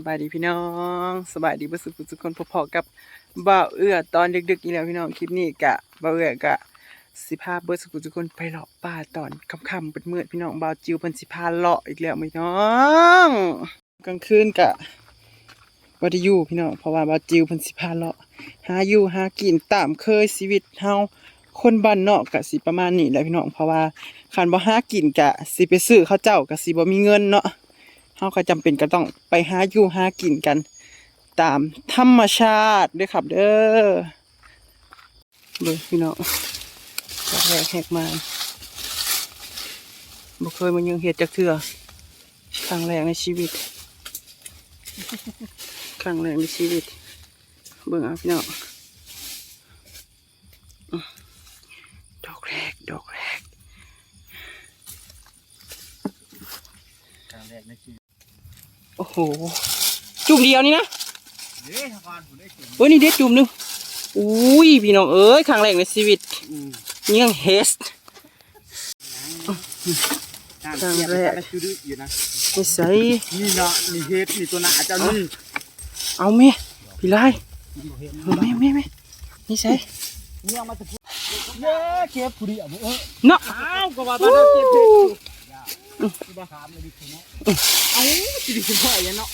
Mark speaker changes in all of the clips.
Speaker 1: สบายดีพี่น้องสบายดีเบ่สุขทุกคนพอๆกับบ่าวเอื้อตอนดึกๆอีแล้วพี่น้องคลิปนี้กะบ่าวเอื้อกะสิพาเบิดสุขทุกคนไปเลาะป่าตอนค่ำๆมืดพี่น้องบ่าวจิวเพิ่นสิพาเลาะอีกแล้วพี่น้องกลางคืนกะบ่ได้อยู่พี่น้องเพราะว่าบ่าวจิวเพิ่นสิพาเลาะหาอยู่หากินตามเคยชีวิตเฮาคนบ้านนอกกะสิประมาณนี้แหละพี่น้องเพราะว่าคันบ่หากินกะสิไปซื้อเขาวเจ้าก็สิบ่มีเงินเนาะ เฮาก็จำเป็นก็ต้องไปหาอยู่หากินกัน ตามธรรมชาติด้วยครับ เด้อเลยพี่น้องจากแรกแหกมาบ่เคยมายังเฮ็ดจักเทื่อครั้งแรกในชีวิตครั้งแรกในชีวิต เบิ่งเอาพี่น้องดอกแรกดอกแรก
Speaker 2: ครั้งแรกในชีวิต
Speaker 1: โอ้โห จุ่มเดียวนี่นะ
Speaker 2: เด้ทำการผมได้ถึง
Speaker 1: เฮ้ยนี่เด็ดจุ่มหนึงอุ้ยพี่น้องเอ้ยครั้งแรกในชีวิตยังเฮส
Speaker 2: การ
Speaker 1: ครั้ง
Speaker 2: เทียบ
Speaker 1: แรก
Speaker 2: กันคืออยู่นะ
Speaker 1: ไม่ใส่
Speaker 2: นี่เนาะนี่เฮ็ดนี่ตัวหน้าเจ้านี่
Speaker 1: เอาแม่พี่ไล่เอาแม่แม่แม่นี่ใส่
Speaker 2: เนี่ยมาตะกี้เย้เก็บผู้เดียวเออ
Speaker 1: เนาะ
Speaker 2: อ้าวก็ว่าตอนนั้นเก็บเฮ็ดอยู่ที่ บ้านถามเลยดิคุณเนาะเอ้าสิดิคุณพ่อย่างเนาะ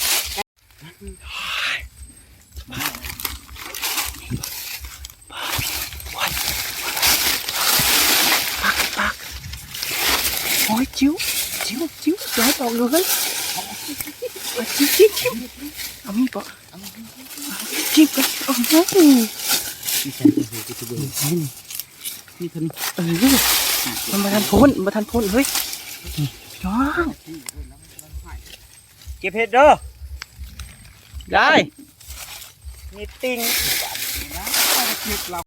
Speaker 1: ปักโอ้ยจิ้วจิ้วจิ้วย้ายออกเลยเอาจิ้วจิ้วจิ้วเอามีปอาจิ้วไปโอ้โห
Speaker 2: นี่ฉันจะเฮ็ดที่เบิ่งนี่เพิ่น
Speaker 1: เออมันมาทันพ้นมาทันพ้นเฮ้ย นี่พี่น้อง
Speaker 2: เก็บเฮ็ดเด้อ
Speaker 1: ได้
Speaker 2: นี่ติ้งนะเก็บเรา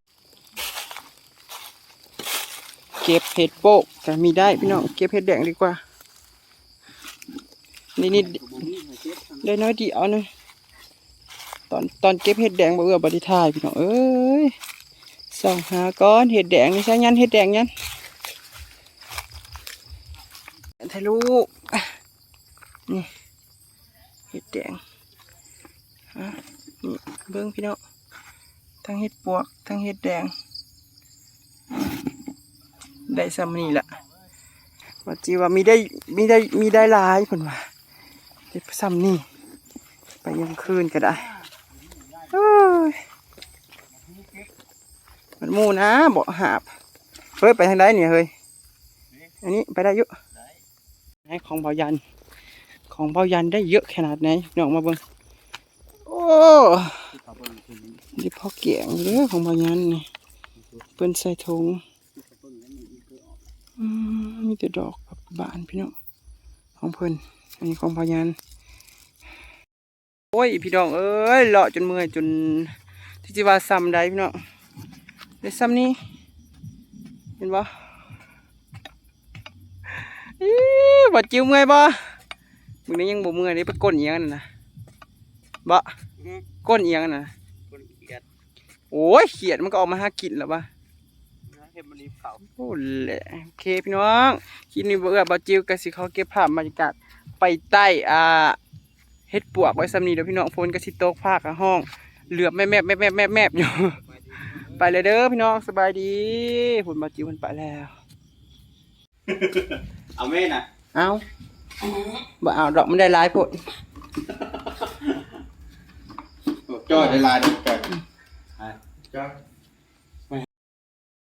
Speaker 1: เก็บเห็ดโปกแต่มีได้พี่น้องเก็บเห็ดแดงดีกว่า นี่นี่ได้น้อยเดียวหนึงตอนตอนเก็บเห็ดแดงบ่เอื้อบริทายพี่น้องเอ้ยส่องหาก้อนเห็ดแดงนี่ใช่ยันเห็ดแดงยัน ทะลุนี่เห็ดแดงอะนี่เบิ้งพี่น้องทั้งเห็ดปวก ทั้งเห็ดแดง ได้ซ้ำนี่แหละว่าจีว่ามีได้มีได้มีได้หลายคนว่าได้ซ้ำนี่ ไปยังคืนก็ได้มันมูนะบอกหาบ เฮ้ย ไปทางใดเนี่ยเฮ้ย อันนี้ไปได้เยอะ ของเบายัน ของเบายันได้เยอะขนาดไหนน้องมาเบิ่งโอ้นี่พ่อเกี่ยงอยู่เด้อของเบายันนี่เปิ้นใส่ถุงมีแต่ดอกกับบานพี่น้องของเพิ่นอันนี้ของพยานโอ้ยพี่น้องเอ้ยเลาะจนเมื่อยจนที่จิว่าซ้ำได้พี่น้องได้ซ้ำนี้เห็นบ่อี บ่จิ้วเมื่อยบ่มึงนี่ยังบ่เมื่อยนี่ไปก้นเอียงนั่นน่ะบ่ก้นเอียงนั่นน่ะ
Speaker 2: คนเกลียด
Speaker 1: โอ้ยเขียดมันก็ออกมาหากินแล้วบ่
Speaker 2: เฮ็ดมันรีบเผา
Speaker 1: โอ้แหละโอเคพี่น้องคลิปนี้บ่เอื้อบาจิวกสิเขาเก็บภาพบรรยากาศไปใต้อ่าเฮ็ดปวกไว้สำนีเด้อพี่น้องฝนก็สิตกภาคห้องเหลือบแม่แม่แม่แม่แม่แม่อยู่ ไปเลยเด้อพี่น้องสบายดีฝนบาจิวมันไปแล้ว
Speaker 2: เอาแม่น่ะ
Speaker 1: เอาบ่เอาดอกมันได้หลายโพด
Speaker 2: จ้อยได้ลายดิจ้อยจ้อย